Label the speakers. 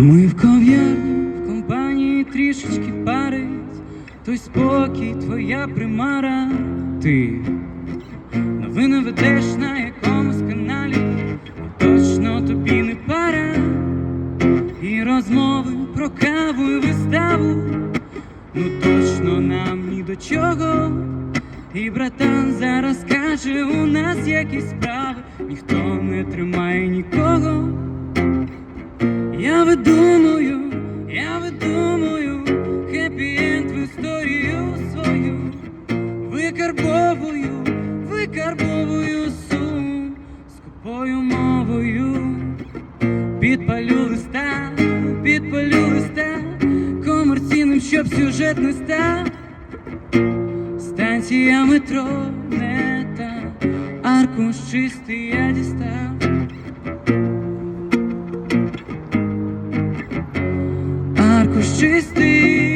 Speaker 1: Ми в кав'ярні, в компанії трішечки парить, той спокій, твоя примара, ти новини ведеш на якомусь каналі, точно тобі не пара, і розмови про каву і виставу, ну точно нам ні до чого. І братан зараз каже, у нас якісь справи, ніхто не тримає нікого. Видумую, я видумую хеппі-енд в історію свою, викарбовую, викарбовую сум скупою мовою, підпалю листа, підпалю листа, комерційним, щоб сюжет не став. Станція метро не та, аркуш чистий я дістав. Аркуш чистий